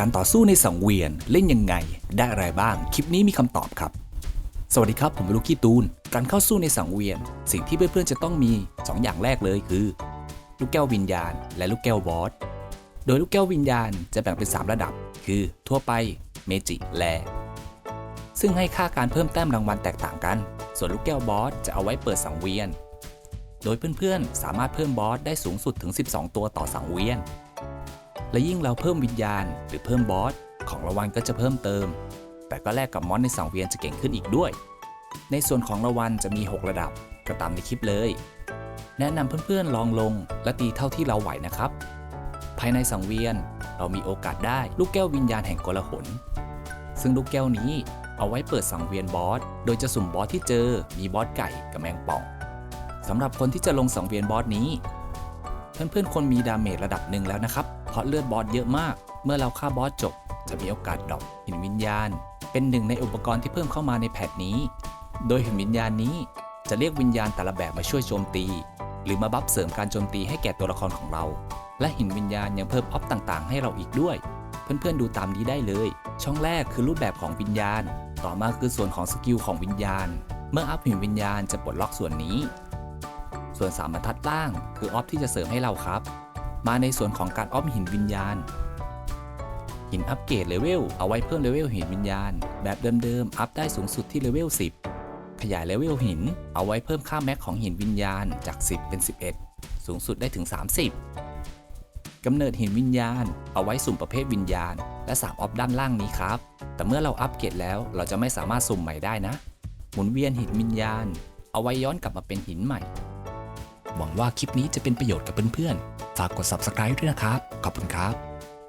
การต่อสู้ในสังเวียนเล่นยังไง ได้อะไรบ้าง คลิปนี้มีคำตอบครับ สวัสดีครับ ผมลูกกี้ตูน การเข้าสู้ในสังเวียน สิ่งที่เพื่อนๆจะต้องมี 2 อย่างแรกเลยคือ ลูกแก้ววิญญาณ และลูกแก้วบอส โดยลูกแก้ววิญญาณจะแบ่งเป็น 3 ระดับ คือ ทั่วไป เมจิและซึ่งให้ค่าการเพิ่มแต้มรางวัลแตกต่างกัน ส่วนลูกแก้วบอสจะเอาไว้เปิดสังเวียน โดยเพื่อนๆ สามารถเพิ่มบอสได้สูงสุดถึง 12 ตัวต่อสังเวียน และยิ่งเราเพิ่มวิญญาณ หรือเพิ่มบอสของรางวัลก็จะเพิ่มเติม แต่ก็แลกกับมอนในสังเวียนจะเก่งขึ้นอีกด้วย ในส่วนของรางวัลจะมี 6 ระดับก็ตามในคลิปเลย แนะนำเพื่อนๆลองลงและตีเท่าที่เราไหวนะครับ ภายในสังเวียนเรามีโอกาสได้ลูกแก้ววิญญาณแห่งกลหลซึ่งลูกแก้วนี้เอาไว้เปิดสังเวียนบอส โดยจะสุ่มบอสที่เจอ มีบอสไก่กับแมงป่องสำหรับคนที่จะลงสังเวียนบอสนี้ เพื่อนๆคนมีดาเมจระดับหนึ่งแล้วนะครับ ราะเลือดบอสเยอะมาก เมื่อเราฆ่าบอสจบ จะมีโอกาสดรอปหินวิญญาณ เป็นหนึ่งในอุปกรณ์ที่เพิ่มเข้ามาในแพทนี้ โดยหินวิญญาณนี้จะเรียกวิญญาณแต่ละแบบมาช่วยโจมตี หรือมาบัฟเสริมการโจมตีให้แก่ตัวละครของเรา และหินวิญญาณยังเพิ่มออฟต่างๆ ให้เราอีกด้วย เพื่อนๆดูตามนี้ได้เลย ช่องแรกคือรูปแบบของวิญญาณ ต่อมาคือส่วนของสกิลของวิญญาณ เมื่ออัพหินวิญญาณจะปลดล็อกส่วนนี้ ส่วนสามบรรทัดล่างคือออฟที่จะเสริมให้เราครับ มาในส่วนของการออฟหินวิญญาณ หินอัปเกรดเลเวลเอาไว้เพิ่มเลเวลหินวิญญาณ แบบเดิมๆ อัพได้สูงสุดที่เลเวล 10 ขยายเลเวลหิน เอาไว้เพิ่มค่าแม็กของหินวิญญาณจาก 10 เป็น 11 สูงสุดได้ถึง 30 กำเนิดหินวิญญาณ เอาไว้สุ่มประเภทวิญญาณ และ3ออฟด้านล่างนี้ครับ แต่เมื่อเราอัปเกรดแล้วเราจะไม่สามารถสุ่มใหม่ได้นะ หมุนเวียนหินวิญญาณ เอาไว้ย้อนกลับมาเป็นหินใหม่ หวังว่าคลิปนี้จะเป็นประโยชน์กับเพื่อนๆ ฝากกด subscribe ด้วยนะครับ ขอบคุณครับ